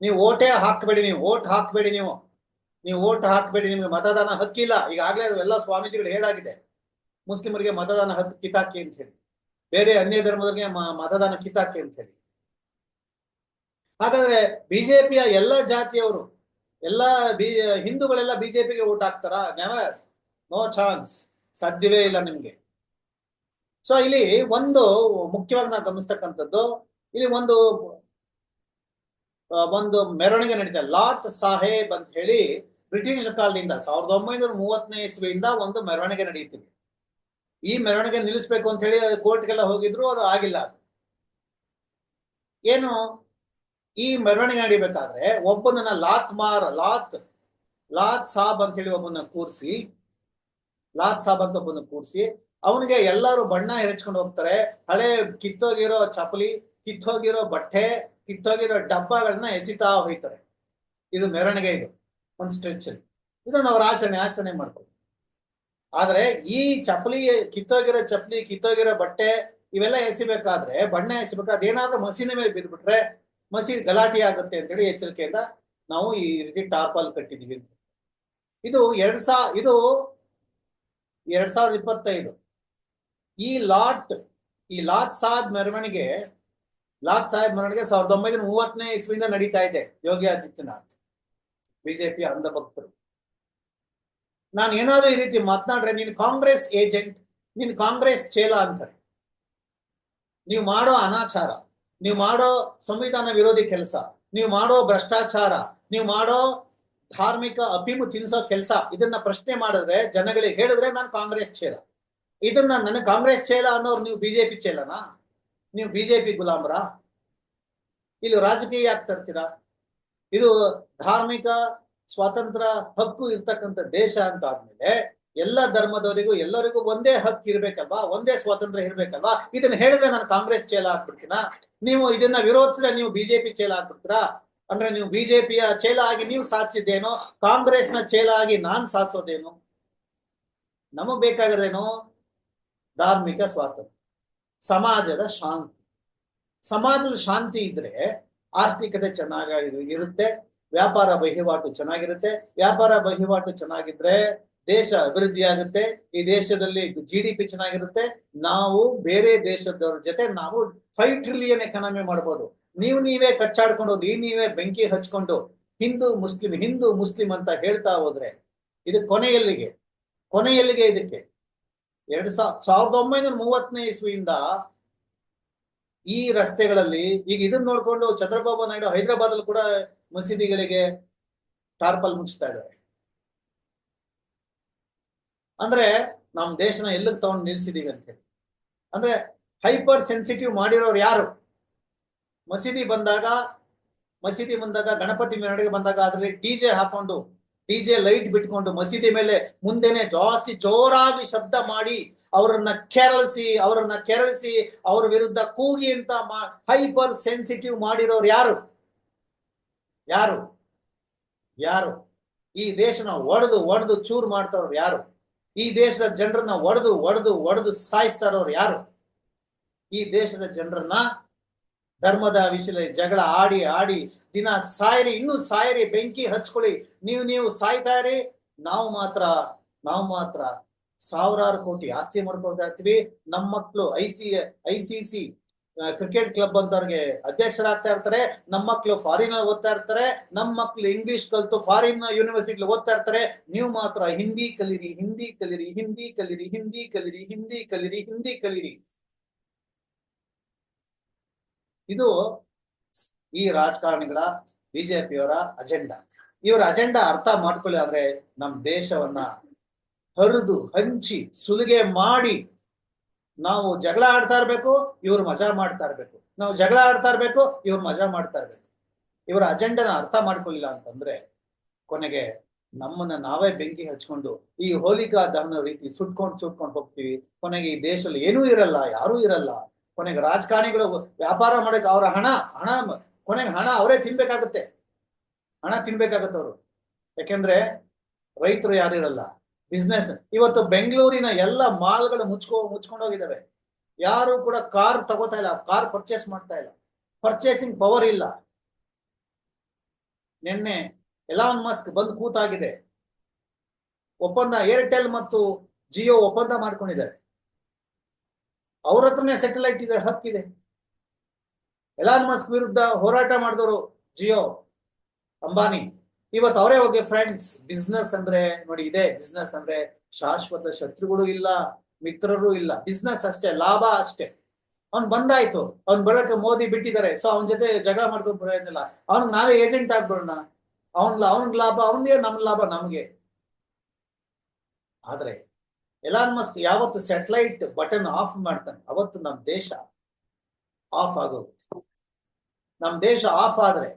ನೀವು ಓಟೇ ಹಾಕ್ಬೇಡಿ ನೀವು, ಓಟ್ ಹಾಕ್ಬೇಡಿ ನೀವು. ನೀವು ಓಟ್ ಹಾಕ್ಬೇಡಿ, ನಿಮ್ಗೆ ಮತದಾನ ಹಕ್ಕಿಲ್ಲ. ಈಗಾಗಲೇ ಎಲ್ಲ ಸ್ವಾಮೀಜಿಗಳು ಹೇಳಾಗಿದೆ. ಮುಸ್ಲಿಮರಿಗೆ ಮತದಾನ ಹಕ್ಕು ಕಿತಾಕಿ ಅಂತ ಹೇಳಿ. ಬೇರೆ ಅನ್ಯ ಧರ್ಮದವರಿಗೆ ಮತದಾನ ಕಿತಾಕಿ ಅಂತ ಹೇಳಿ. ಹಾಗಾದ್ರೆ ಬಿಜೆಪಿಯ ಎಲ್ಲ ಜಾತಿಯವರು, ಎಲ್ಲ ಬಿ, ಹಿಂದೂಗಳೆಲ್ಲ ಬಿಜೆಪಿಗೆ ಓಟ್ ಹಾಕ್ತಾರಾ? ನೆವರ್ ನೋ ಚಾನ್ಸ್ ಸಾಧ್ಯವೇ ಇಲ್ಲ ನಿಮ್ಗೆ. ಸೊ ಇಲ್ಲಿ ಒಂದು ಮುಖ್ಯವಾಗಿ ನಾವು ಗಮನಿಸ್ತಕ್ಕಂಥದ್ದು, ಇಲ್ಲಿ ಒಂದು ಒಂದು ಮೆರವಣಿಗೆ ನಡೀತದೆ ಲಾತ್ ಸಾಹೇಬ್ ಅಂತ ಹೇಳಿ ಬ್ರಿಟಿಷ್ ಕಾಲದಿಂದ, ಸಾವಿರದ ಒಂಬೈನೂರ ಮೂವತ್ತನೇ ಇಸ್ವಿಯಿಂದ ಒಂದು ಮೆರವಣಿಗೆ ನಡೆಯುತ್ತಿದೆ ಈ ಮೆರವಣಿಗೆ ನಿಲ್ಲಿಸ್ಬೇಕು ಅಂತ ಹೇಳಿ ಕೋರ್ಟ್ಗೆಲ್ಲ ಹೋಗಿದ್ರು, ಅದು ಆಗಿಲ್ಲ ಅದು. ಏನು? ಈ ಮೆರವಣಿಗೆ ನಡಿಬೇಕಾದ್ರೆ ಒಬ್ಬನನ್ನ ಲಾತ್ ಮಾರ್, ಲಾತ್ ಲಾತ್ ಸಾಬ್ ಅಂತ ಹೇಳಿ ಒಬ್ಬನ ಕೂರಿಸಿ, ಲಾತ್ ಸಾಬ್ ಅಂತ ಒಬ್ಬನ ಕೂರಿಸಿ ಅವನಿಗೆ ಎಲ್ಲರೂ ಬಣ್ಣ ಎರಚ್ಕೊಂಡು ಹೋಗ್ತಾರೆ. ಹಳೆ ಕಿತ್ತೋಗಿರೋ ಚಪಲಿ ಕಿತ್ತೋಗಿರೋ ಬಟ್ಟೆ, ಕಿತ್ತೋಗಿರೋ ಡಬ್ಬಗಳನ್ನ ಎಸಿತಾ ಹೋಯ್ತಾರೆ ಇದು ಮೆರವಣಿಗೆ ಇದು, ಒಂದು ಸ್ಟ್ರೆಚ್ ಇದನ್ನ ಅವ್ರ ಆಚರಣೆ ಆಚರಣೆ ಮಾಡ್ತಾರೆ ಆದ್ರೆ ಈ ಚಪ್ಪಲಿ, ಕಿತ್ತೋಗಿರೋ ಚಪ್ಪಲಿ, ಕಿತ್ತೋಗಿರೋ ಬಟ್ಟೆ ಇವೆಲ್ಲ ಎಸಿಬೇಕಾದ್ರೆ, ಬಣ್ಣ ಎಸಿಬೇಕಾದ್ರೆ ಏನಾದ್ರೂ ಮಸೀನ ಮೇಲೆ ಬಿದ್ಬಿಟ್ರೆ ಮಸೀದ್ ಗಲಾಟೆ ಆಗುತ್ತೆ ಅಂತೇಳಿ ಎಚ್ಚರಿಕೆಯಿಂದ ನಾವು ಈ ರೀತಿ ಟಾರ್ಪಾಲ್ ಕಟ್ಟಿದೀವಿ ಇದು ಎರಡ್ ಸಾ, ಇದು ಎರಡ್ ಸಾವಿರದ ಇಪ್ಪತ್ತೈದು. ಈ ಲಾಟ್ ಈ ಲಾಟ್ ಸಾಹೇಬ್ ಮೆರವಣಿಗೆ ಲಾಟ್ ಸಾಹೇಬ್ ಮೆರವಣಿಗೆ ಸಾವಿರದ ಒಂಬೈನೂರ ಮೂವತ್ತನೇ ಇಸ್ವಿಯಿಂದ ನಡೀತಾ ಇದೆ, ಯೋಗಿ ಆದಿತ್ಯನಾಥ್, ಬಿಜೆಪಿ ಅಂಧ ಭಕ್ತರು ನಾನು ಏನಾದ್ರೂ ಈ ರೀತಿ ಮಾತನಾಡ್ರೆ, ನೀನು ಕಾಂಗ್ರೆಸ್ ಏಜೆಂಟ್, ನೀನು ಕಾಂಗ್ರೆಸ್ ಚೇಲ ಅಂತಾರೆ. ನೀವು ಮಾಡೋ ಅನಾಚಾರ, ನೀವು ಮಾಡೋ ಸಂವಿಧಾನ ವಿರೋಧಿ ಕೆಲಸ, ನೀವು ಮಾಡೋ ಭ್ರಷ್ಟಾಚಾರ, ನೀವು ಮಾಡೋ ಧಾರ್ಮಿಕ ಅಭಿಮು ತಿನ್ಸೋ ಕೆಲಸ, ಇದನ್ನ ಪ್ರಶ್ನೆ ಮಾಡಿದ್ರೆ, ಜನಗಳಿಗೆ ಹೇಳಿದ್ರೆ ನಾನು ಕಾಂಗ್ರೆಸ್ ಚೇಲ ಇದನ್ನ ನನಗೆ ಕಾಂಗ್ರೆಸ್ ಚೇಲ ಅನ್ನೋರು ನೀವು ಬಿಜೆಪಿ ಚೇಲನಾ ನೀವು ಬಿಜೆಪಿ ಗುಲಾಮ್ರಾ? ಇಲ್ಲಿ ರಾಜಕೀಯ ಯಾಕೆ ತರ್ತೀರಾ? ಇದು ಧಾರ್ಮಿಕ ಸ್ವಾತಂತ್ರ್ಯ ಹಕ್ಕು ಇರ್ತಕ್ಕಂಥ ದೇಶ ಅಂತ ಆದ್ಮೇಲೆ ಎಲ್ಲ ಧರ್ಮದವರಿಗೂ ಎಲ್ಲರಿಗೂ ಒಂದೇ ಹಕ್ಕು ಇರ್ಬೇಕಲ್ವಾ? ಒಂದೇ ಸ್ವಾತಂತ್ರ್ಯ ಇರ್ಬೇಕಲ್ವಾ? ಇದನ್ನ ಹೇಳಿದ್ರೆ ನಾನು ಕಾಂಗ್ರೆಸ್ ಚೇಲ ಆಗ್ಬಿಡ್ತೀನ? ನೀವು ಇದನ್ನ ವಿರೋಧಿಸಿದ್ರೆ ನೀವು ಬಿಜೆಪಿ ಚೇಲ ಆಗ್ಬಿಡ್ತೀರಾ? ಅಂದ್ರೆ ನೀವು ಬಿಜೆಪಿಯ ಚೇಲ ಆಗಿ ನೀವು ಸಾಧಿಸಿದ್ದೇನೋ, ಕಾಂಗ್ರೆಸ್ನ ಚೇಲ ಆಗಿ ನಾನ್ ಸಾಧಿಸೋದೇನು? ನಮಗ್ ಬೇಕಾಗಿರೋದೇನು? ಧಾರ್ಮಿಕ ಸ್ವಾತಂತ್ರ್ಯ, ಸಮಾಜದ ಶಾಂತಿ. ಸಮಾಜದ ಶಾಂತಿ ಇದ್ರೆ ಆರ್ಥಿಕತೆ ಚೆನ್ನಾಗಿ ಇರುತ್ತೆ, ವ್ಯಾಪಾರ ವಹಿವಾಟು ಚೆನ್ನಾಗಿರುತ್ತೆ. ವ್ಯಾಪಾರ ವಹಿವಾಟು ಚೆನ್ನಾಗಿದ್ರೆ ದೇಶ ಅಭಿವೃದ್ಧಿ ಆಗುತ್ತೆ. ಈ ದೇಶದಲ್ಲಿ ಜಿ ಡಿ ಪಿ ಚೆನ್ನಾಗಿರುತ್ತೆ. ನಾವು ಬೇರೆ ದೇಶದವ್ರ ಜೊತೆ ನಾವು ಫೈವ್ ಟ್ರಿಲಿಯನ್ ಎಕಾನಮಿ ಮಾಡ್ಬೋದು. ನೀವು ನೀವೇ ಕಚ್ಚಾಡ್ಕೊಂಡು ನೀವು ನೀವೇ ಬೆಂಕಿ ಹಚ್ಕೊಂಡು, ಹಿಂದೂ, ಮುಸ್ಲಿಂ ಹಿಂದೂ, ಮುಸ್ಲಿಂ ಅಂತ ಹೇಳ್ತಾ ಹೋದ್ರೆ, ಇದು ಕೊನೆಯಲ್ಲಿಗೆ ಕೊನೆಯಲ್ಲಿಗೆ ಇದಕ್ಕೆ ಎರಡ್ ಸಾವಿರ ಸಾವಿರದ ಒಂಬೈನೂರ ಮೂವತ್ತನೇ ಇಸ್ವಿಯಿಂದ ಈ ರಸ್ತೆಗಳಲ್ಲಿ, ಈಗ ಇದನ್ನ ನೋಡ್ಕೊಂಡು ಚಂದ್ರಬಾಬು ನಾಯ್ಡು ಹೈದರಾಬಾದ್ ಅಲ್ಲಿ ಕೂಡ ಮಸೀದಿಗಳಿಗೆ ಟಾರ್ಪಲ್ ಮುಚ್ತಾ ಇದ್ದಾರೆ. ಅಂದ್ರೆ ನಮ್ ದೇಶನ ಎಲ್ಲಿಗೆ ತಗೊಂಡು ನಿಲ್ಸಿದೀವಿ ಅಂತ ಹೇಳಿ. ಅಂದ್ರೆ ಹೈಪರ್ ಸೆನ್ಸಿಟಿವ್ ಮಾಡಿರೋರು ಯಾರು? ಮಸೀದಿ ಬಂದಾಗ ಮಸೀದಿ ಬಂದಾಗ, ಗಣಪತಿ ಮೆರವಣಿಗೆ ಬಂದಾಗ ಅದ್ರಲ್ಲಿ ಡಿಜೆ ಹಾಕೊಂಡು ಡಿಜೆ ಲೈಟ್ ಬಿಟ್ಕೊಂಡು ಮಸೀದಿ ಮೇಲೆ ಮುಂದೆನೆ ಜಾಸ್ತಿ ಜೋರಾಗಿ ಶಬ್ದ ಮಾಡಿ ಅವರನ್ನ ಕೆರಳಿಸಿ ಅವರನ್ನ ಕೆರಳಿಸಿ, ಅವ್ರ ವಿರುದ್ಧ ಕೂಗಿ ಅಂತ ಹೈಪರ್ ಸೆನ್ಸಿಟಿವ್ ಮಾಡಿರೋರು ಯಾರು? ಯಾರು? ಯಾರು? ಈ ದೇಶನ ಒಡೆದು ಒಡೆದು ಚೂರು ಮಾಡ್ತಾರೋರು ಯಾರು? ಈ ದೇಶದ ಜನರನ್ನ ಒಡೆದು ಒಡೆದು ಒಡೆದು ಸಾಯಿಸ್ತಾರೋರು ಯಾರು? ಈ ದೇಶದ ಜನರನ್ನ ಧರ್ಮದ ವಿಷಯದಲ್ಲಿ ಜಗಳ ಆಡಿ ಆಡಿ, ದಿನ ಸಾಯರಿ, ಇನ್ನೂ ಸಾಯರಿ, ಬೆಂಕಿ ಹಚ್ಕೊಳ್ಳಿ. ನೀವು ನೀವು ಸಾಯ್ತಾ ಇರಿ ನಾವು ಮಾತ್ರ ನಾವು ಮಾತ್ರ ಸಾವಿರಾರು ಕೋಟಿ ಆಸ್ತಿ ಮಾಡ್ಕೊಳ್ತಾ ಇರ್ತೀವಿ. ನಮ್ಮ ಮಕ್ಕಳು I C I C C cricket club ಅಂತವ್ರಿಗೆ ಅಧ್ಯಕ್ಷರಾಗ್ತಾ ಇರ್ತಾರೆ. ನಮ್ಮ ಮಕ್ಕಳು ಫಾರಿನ್ ಓದ್ತಾ ಇರ್ತಾರೆ. ನಮ್ಮ ಮಕ್ಕಳು ಇಂಗ್ಲಿಷ್ ಕಲ್ತು ಫಾರಿನ್ ಯೂನಿವರ್ಸಿಟಿ ಓದ್ತಾ ಇರ್ತಾರೆ. ನೀವು ಮಾತ್ರ ಹಿಂದಿ ಕಲೀರಿ ಹಿಂದಿ ಕಲೀರಿ ಹಿಂದಿ ಕಲೀರಿ ಹಿಂದಿ ಕಲೀರಿ ಹಿಂದಿ ಕಲೀರಿ ಹಿಂದಿ ಕಲೀರಿ. ಇದು ಈ ರಾಜಕಾರಣಿಗಳ ಬಿಜೆಪಿಯವರ ಅಜೆಂಡಾ. ಇವರ ಅಜೆಂಡಾ ಅರ್ಥ ಮಾಡ್ಕೊಳ್ಳಿ ಅಂದ್ರೆ ನಮ್ ದೇಶವನ್ನ ಹರಿದು, ಹಂಚಿ, ಸುಲಿಗೆ ಮಾಡಿ ನಾವು ಜಗಳ ಆಡ್ತಾ ಇರ್ಬೇಕು, ಇವ್ರು ಮಜಾ ಮಾಡ್ತಾ ಇರ್ಬೇಕು. ನಾವು ಜಗಳ ಆಡ್ತಾ ಇರ್ಬೇಕು, ಇವ್ರು ಮಜಾ ಮಾಡ್ತಾ ಇರ್ಬೇಕು. ಇವರ ಅಜೆಂಡನ ಅರ್ಥ ಮಾಡ್ಕೊಳ್ಳಿಲ್ಲ ಅಂತಂದ್ರೆ ಕೊನೆಗೆ ನಮ್ಮನ್ನ ನಾವೇ ಬೆಂಕಿ ಹಚ್ಕೊಂಡು ಈ ಹೋಲಿಕಾ ದಹನ ರೀತಿ ಸುಟ್ಕೊಂಡು ಸುಟ್ಕೊಂಡು ಹೋಗ್ತೀವಿ. ಕೊನೆಗೆ ಈ ದೇಶದಲ್ಲಿ ಏನೂ ಇರಲ್ಲ, ಯಾರೂ ಇರಲ್ಲ. ಕೊನೆಗೆ ರಾಜಕಾರಣಿಗಳು ವ್ಯಾಪಾರ ಮಾಡಕ್ಕೆ ಅವರ ಹಣ ಹಣ ಕೊನೆಗೆ ಹಣ ಅವರೇ ತಿನ್ಬೇಕಾಗುತ್ತೆ. ಹಣ ತಿನ್ಬೇಕಾಗತ್ತೆ ಅವರು. ಯಾಕೆಂದ್ರೆ ರೈತರು ಯಾರು ಇರಲ್ಲ. ಬಿಸ್ನೆಸ್ ಇವತ್ತು ಬೆಂಗಳೂರಿನ ಎಲ್ಲ ಮಾಲ್ಗಳು ಮುಚ್ಕೋ, ಮುಚ್ಕೊಂಡು ಹೋಗಿದ್ದಾವೆ ಯಾರು ಕೂಡ ಕಾರ್ ತಗೋತಾ ಇಲ್ಲ, ಕಾರ್ ಪರ್ಚೇಸ್ ಮಾಡ್ತಾ ಇಲ್ಲ. ಪರ್ಚೇಸಿಂಗ್ ಪವರ್ ಇಲ್ಲ. ನಿನ್ನೆ ಎಲಾನ್ ಮಸ್ಕ್ ಬಂದು ಕೂತಾಗಿದೆ. ಒಪ್ಪಂದ ಏರ್ಟೆಲ್ ಮತ್ತು ಜಿಯೋ ಒಪ್ಪಂದ ಮಾಡ್ಕೊಂಡಿದ್ದಾರೆ. ಅವ್ರ ಹತ್ರನೇ ಸೆಟಲೈಟ್ ಇದೆ ಹಕ್ಕಿದೆ ಎಲಾನ್ ಮಸ್ಕ್ ವಿರುದ್ಧ ಹೋರಾಟ ಮಾಡಿದವರು ಜಿಯೋ, ಅಂಬಾನಿ. ಇವತ್ತು ಅವರೇ ಹೋಗಿ ಫ್ರೆಂಡ್ಸ್ ಬಿಸ್ನೆಸ್ ಅಂದ್ರೆ ನೋಡಿ ಇದೆ ಬಿಸ್ನೆಸ್ ಅಂದ್ರೆ ಶಾಶ್ವತ ಶತ್ರುಗಳು ಇಲ್ಲ, ಮಿತ್ರರು ಇಲ್ಲ ಬಿಸ್ನೆಸ್ ಅಷ್ಟೇ, ಲಾಭ ಅಷ್ಟೇ. ಅವ್ನ್ ಬಂದಾಯ್ತು, ಅವ್ನ್ ಬರೋಕೆ ಮೋದಿ ಬಿಟ್ಟಿದ್ದಾರೆ ಸೊ ಅವನ ಜೊತೆ ಜಗಳ ಮಾಡ್ಕೊಂಡು ಬರೋದಿಲ್ಲ ಅವ್ನ್ ನಾವೇ ಏಜೆಂಟ್ ಆಗ್ಬಿಡೋಣ. ಅವನ್ ಅವನ್ ಲಾಭ, ಅವನ್ಗೆ ನಮ್ ಲಾಭ, ನಮ್ಗೆ. ಆದ್ರೆ ಎಲಾನ್ ಮಸ್ಕ್ ಯಾವತ್ತು ಸ್ಯಾಟಲೈಟ್ ಬಟನ್ ಆಫ್ ಮಾಡ್ತಾನೆ? ಅವತ್ತು ನಮ್ ದೇಶ ಆಫ್ ಆಗೋಗುತ್ತೆ. ನಮ್ ದೇಶ ಆಫ್ ಆದ್ರೆ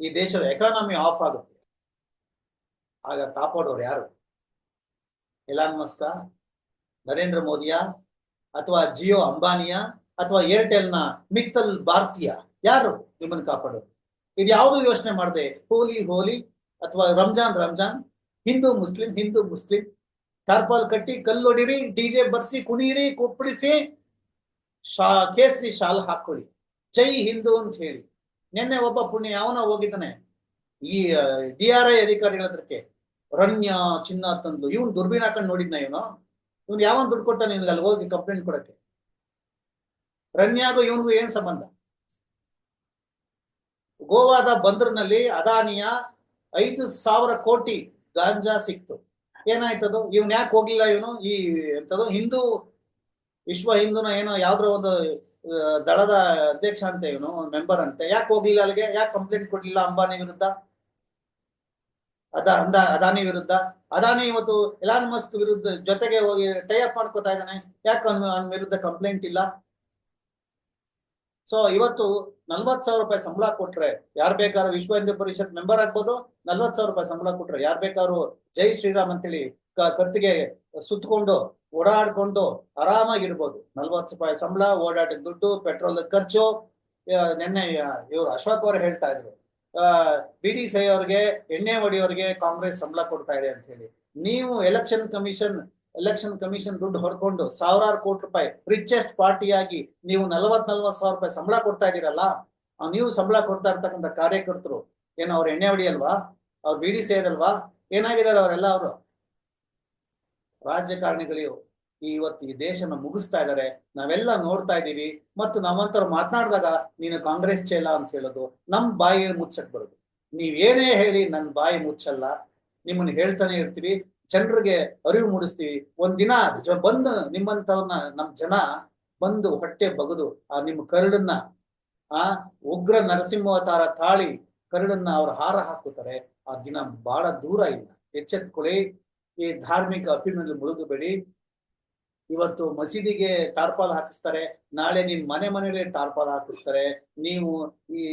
ಈ ದೇಶದ ಎಕಾನಮಿ ಆಫ್ ಆಗುತ್ತೆ. ಆಗ ಕಾಪಾಡೋರು ಯಾರು? ಎಲಾನ್ ಮಸ್ಕ ನರೇಂದ್ರ ಮೋದಿಯ, ಅಥವಾ ಜಿಯೋ ಅಂಬಾನಿಯ, ಅಥವಾ ಏರ್ಟೆಲ್ನ ಮಿತ್ತಲ್ ಭಾರತೀಯ ಯಾರು ನಿಮ್ಮನ್ನು ಕಾಪಾಡೋದು? ಇದು ಯಾವುದು ಯೋಚನೆ ಮಾಡದೆ? ಹೋಲಿ ಹೋಲಿ ಅಥವಾ ರಂಜಾನ್ ರಂಜಾನ್ ಹಿಂದೂ ಮುಸ್ಲಿಂ ಹಿಂದೂ ಮುಸ್ಲಿಂ ಟಾರ್ಪಾಲ್ ಕಟ್ಟಿ, ಕಲ್ಲೊಡಿರಿ ಡಿಜೆ ಬರ್ಸಿ, ಕುಣಿಯಿರಿ, ಕುಪ್ಪಳಿಸಿ, ಶಾ, ಕೇಸರಿ ಶಾಲ್ ಹಾಕೊಳ್ಳಿ. ಜೈ ಹಿಂದೂ ಅಂತ ಹೇಳಿ. ನಿನ್ನೆ ಒಬ್ಬ ಪುಣ್ಯ ಯಾವನ ಹೋಗಿದ್ದಾನೆ. ಈ ಡಿ ಆರ್ ಐ ಅಧಿಕಾರಿಗಳ ಹತ್ರಕ್ಕೆ. ರಣ್ಯ ಚಿನ್ನ ತಂದು, ಇವನ್ ದುರ್ಬೀನ್ ಹಾಕೊಂಡು ನೋಡಿದ್ನ ಇವನು? ಇವನ್ ಯಾವನ್ ದುಡ್ಡು ಕೊಟ್ಟ ನಿನ್ಗೆ ಅಲ್ಲಿ ಹೋಗಿ ಕಂಪ್ಲೇಂಟ್ ಕೊಡಕ್ಕೆ? ರಣ್ಯಾಗೂ ಇವನಿಗೂ ಏನ್ ಸಂಬಂಧ? ಗೋವಾದ ಬಂದರ್ನಲ್ಲಿ ಅದಾನಿಯ ಐದು ಸಾವಿರ ಕೋಟಿ ಗಾಂಜಾ ಸಿಕ್ತು. ಏನಾಯ್ತದು? ಇವ್ನ ಯಾಕೆ ಹೋಗಿಲ್ಲ ಇವನು? ಈ ಎಂತದು? ಹಿಂದೂ, ವಿಶ್ವ ಹಿಂದೂನ ಏನೋ ಯಾವ್ದ್ರ ಒಂದು ದಳದ ಅಧ್ಯಕ್ಷ ಅಂತ ಇವನು ಮೆಂಬರ್ ಅಂತೆ. ಯಾಕೆ ಹೋಗ್ಲಿಲ್ಲ ಅಲ್ಲಿಗೆ? ಯಾಕೆ ಕಂಪ್ಲೇಂಟ್ ಕೊಡ್ಲಿಲ್ಲ ಅಂಬಾನಿ ವಿರುದ್ಧ? ಅದ, ಅಂದ, ಅದಾನಿ ವಿರುದ್ಧ? ಅದಾನಿ ಇವತ್ತು ಎಲಾನ್ ಮಸ್ಕ್ ವಿರುದ್ಧ ಜೊತೆಗೆ ಹೋಗಿ ಟೈ ಅಪ್ ಮಾಡ್ಕೋತಾ ಇದ್ದಾನೆ. ಯಾಕೆ ಅವನ ವಿರುದ್ಧ ಕಂಪ್ಲೇಂಟ್ ಇಲ್ಲ? ಸೊ ಇವತ್ತು ನಲ್ವತ್ ಸಾವಿರ ರೂಪಾಯಿ ಸಂಬಳ ಕೊಟ್ರೆ ಯಾರ್ ಬೇಕಾದ್ರೂ ವಿಶ್ವ ಹಿಂದೂ ಪರಿಷತ್ ಮೆಂಬರ್ ಆಗ್ಬೋದು ನಲ್ವತ್ ಸಾವಿರ ರೂಪಾಯಿ ಸಂಬಳ ಕೊಟ್ರೆ ಯಾರ್ ಬೇಕಾದ್ರು ಜೈ ಶ್ರೀರಾಮ್ ಅಂತೇಳಿ ಕತ್ತಿಗೆ ಸುತ್ತಕೊಂಡು ಓಡಾಡ್ಕೊಂಡು ಆರಾಮಾಗಿರ್ಬೋದು. ನಲ್ವತ್ತು ರೂಪಾಯಿ ಸಂಬಳ ಓಡಾಟಕ್ಕೆ ದುಡ್ಡು, ಪೆಟ್ರೋಲ್ ಖರ್ಚು ನಿನ್ನೆ ಇವರು ಅಶೋಕ್ ಅವರು ಹೇಳ್ತಾ ಇದ್ರು. ಬಿ ಡಿ ಸೈ ಅವ್ರಿಗೆ, ಎಣ್ಣೆ ಹೊಡಿಯೋರಿಗೆ ಕಾಂಗ್ರೆಸ್ ಸಂಬಳ ಕೊಡ್ತಾ ಇದೆ ಅಂತ ಹೇಳಿ ನೀವು ಎಲೆಕ್ಷನ್ ಕಮಿಷನ್ ಎಲೆಕ್ಷನ್ ಕಮಿಷನ್ ದುಡ್ಡು ಹೊಡ್ಕೊಂಡು ಸಾವಿರಾರು ಕೋಟಿ ರೂಪಾಯಿ ರಿಚೆಸ್ಟ್ ಪಾರ್ಟಿಯಾಗಿ ನೀವು ನಲವತ್ ನಲ್ವತ್ ಸಾವಿರ ರೂಪಾಯಿ ಸಂಬಳ ಕೊಡ್ತಾ ಇದೀರಲ್ಲ ನೀವು ಸಂಬಳ ಕೊಡ್ತಾ ಇರ್ತಕ್ಕಂಥ ಕಾರ್ಯಕರ್ತರು, ಏನು ಅವ್ರ ಎಣ್ಣೆ ಹೊಡಿಯಲ್ವಾ? ಅವ್ರ ಬಿಡಿ ಸೇದಲ್ವಾ? ಏನಾಗಿದ್ದಾರೆ ಅವರೆಲ್ಲ ಅವರು? ರಾಜಕಾರಣಿಗಳು ಈ ಇವತ್ತು ಈ ದೇಶನ ಮುಗಿಸ್ತಾ ಇದ್ದಾರೆ. ನಾವೆಲ್ಲ ನೋಡ್ತಾ ಇದ್ದೀವಿ. ಮತ್ತು ನಾವಂತವ್ರು ಮಾತನಾಡಿದಾಗ ನೀನು ಕಾಂಗ್ರೆಸ್ ಚೇಲ ಅಂತ ಹೇಳೋದು ನಮ್ ಬಾಯಿ ಮುಚ್ಚಕ್ ಬರೋದು. ನೀವ್ ಏನೇ ಹೇಳಿ ನನ್ ಬಾಯಿ ಮುಚ್ಚಲ್ಲ. ನಿಮ್ಮನ್ನ ಹೇಳ್ತಾನೆ ಇರ್ತೀವಿ. ಜನರಿಗೆ ಅರಿವು ಮೂಡಿಸ್ತೀವಿ. ಒಂದಿನ ದಿನ ಬಂದು ನಿಮ್ಮಂತವ್ರನ್ನ ನಮ್ ಜನ ಬಂದು ಹೊಟ್ಟೆ ಬಗದು ಆ ನಿಮ್ಮ ಕರಡನ್ನ, ಆ ಉಗ್ರ ನರಸಿಂಹಾವತಾರ ತಾಳಿ ಕರಡನ್ನ ಅವ್ರ ಹಾರ ಹಾಕುತ್ತಾರೆ ಆ ದಿನ ಬಹಳ ದೂರ ಇಲ್ಲ. ಎಚ್ಚೆತ್ಕೊಳ್ಳಿ. ಈ ಧಾರ್ಮಿಕ ಅಪಿನಲ್ಲಿ ಮುಳುಗಬೇಡಿ. ಇವತ್ತು ಮಸೀದಿಗೆ ಟಾರ್ಪಾಲ್ ಹಾಕಿಸ್ತಾರೆ. ನಾಳೆ ನಿಮ್ ಮನೆ ಮನೆಗೆ ಟಾರ್ಪಾಲ್ ಹಾಕಿಸ್ತಾರೆ. ನೀವು ಈ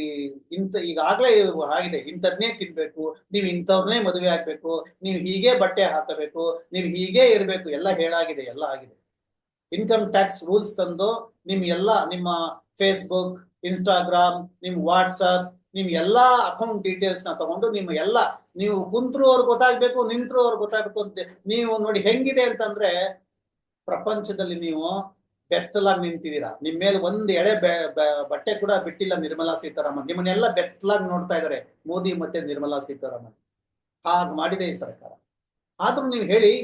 ಇಂಥ, ಈಗಾಗಲೇ ಆಗಿದೆ, ಇಂಥದ್ನೇ ತಿನ್ಬೇಕು, ನೀವು ಇಂಥವ್ರನ್ನೇ ಮದುವೆ ಆಗ್ಬೇಕು, ನೀವು ಹೀಗೆ ಬಟ್ಟೆ ಹಾಕಬೇಕು, ನೀವು ಹೀಗೆ ಇರಬೇಕು, ಎಲ್ಲ ಹೇಳಾಗಿದೆ, ಎಲ್ಲ ಆಗಿದೆ. ಇನ್ಕಮ್ ಟ್ಯಾಕ್ಸ್ ರೂಲ್ಸ್ ತಂದು ನಿಮ್ ಎಲ್ಲ, ನಿಮ್ಮ ಫೇಸ್ಬುಕ್ ಇನ್ಸ್ಟಾಗ್ರಾಮ್ ನಿಮ್ ವಾಟ್ಸಪ್ ನಿಮ್ ಎಲ್ಲಾ ಅಕೌಂಟ್ ಡೀಟೇಲ್ಸ್ನ ತಗೊಂಡು ನಿಮ್ಮ ಎಲ್ಲ, ನೀವು ಕುಂತ್ರು ಅವ್ರಿಗೆ ಗೊತ್ತಾಗ್ಬೇಕು, ನಿಂತ್ರು ಅವ್ರಿಗೆ ಗೊತ್ತಾಗ್ಬೇಕು ಅಂತ, ನೀವು ನೋಡಿ ಹೆಂಗಿದೆ ಅಂತಂದ್ರೆ ಪ್ರಪಂಚದಲ್ಲಿ ನೀವು ಬೆತ್ತಲಾಗಿ ನಿಂತಿದ್ದೀರಾ? ನಿಮ್ಮ ಮೇಲೆ ಒಂದ್ ಎಳೆ ಬಟ್ಟೆ ಕೂಡ ಬಿಟ್ಟಿಲ್ಲ ನಿರ್ಮಲಾ ಸೀತಾರಾಮನ್. ನಿಮ್ಮನ್ನೆಲ್ಲ ಬೆತ್ತಲಾಗಿ ನೋಡ್ತಾ ಇದಾರೆ ಮೋದಿ ಮತ್ತೆ ನಿರ್ಮಲಾ ಸೀತಾರಾಮನ್. ಹಾಗ ಮಾಡಿದೆ ಈ ಸರ್ಕಾರ. ಆದ್ರೂ ನೀವು ಹೇಳಿ,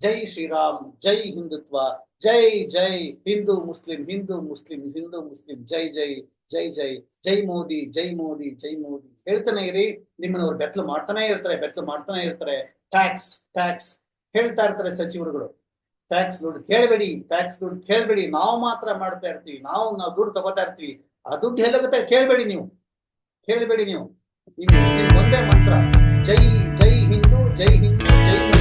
ಜೈ ಶ್ರೀರಾಮ್, ಜೈ ಹಿಂದುತ್ವ, ಜೈ ಜೈ Hindu Muslim Hindu Muslim Hindu Muslim, ಜೈ ಜೈ ಜೈ ಜೈ ಜೈ ಮೋದಿ ಜೈ ಮೋದಿ ಜೈ ಮೋದಿ. ಹೇಳ್ತಾನೆ ಇರಿ ನಿಮ್ಮನ್ನ ಅವ್ರು ಬೆತ್ತಲು ಮಾಡ್ತಾನೆ ಇರ್ತಾರೆ, ಬೆತ್ತಲು ಮಾಡ್ತಾನೆ ಇರ್ತಾರೆ. ಟ್ಯಾಕ್ಸ್ ಟ್ಯಾಕ್ಸ್ ಹೇಳ್ತಾ ಇರ್ತಾರೆ ಸಚಿವರುಗಳು. ಟ್ಯಾಕ್ಸ್ ದುಡ್ಡು ಕೇಳಬೇಡಿ ಟ್ಯಾಕ್ಸ್ ದುಡ್ಡು ಕೇಳಬೇಡಿ. ನಾವು ಮಾತ್ರ ಮಾಡ್ತಾ ಇರ್ತೀವಿ, ನಾವು ನಾವು ದುಡ್ಡು ತಗೋತಾ ಇರ್ತೀವಿ. ಆ ದುಡ್ಡು ಎಲ್ಲೋಗುತ್ತೆ ಕೇಳಬೇಡಿ ನೀವು. ಕೇಳಬೇಡಿ ನೀವು. ನಿಮ್ಗೆ ನಿಮ್ ಒಂದೇ ಮಂತ್ರ. ಜೈ ಜೈ ಹಿಂದೂ ಜೈ ಹಿಂದೂ, ಜೈ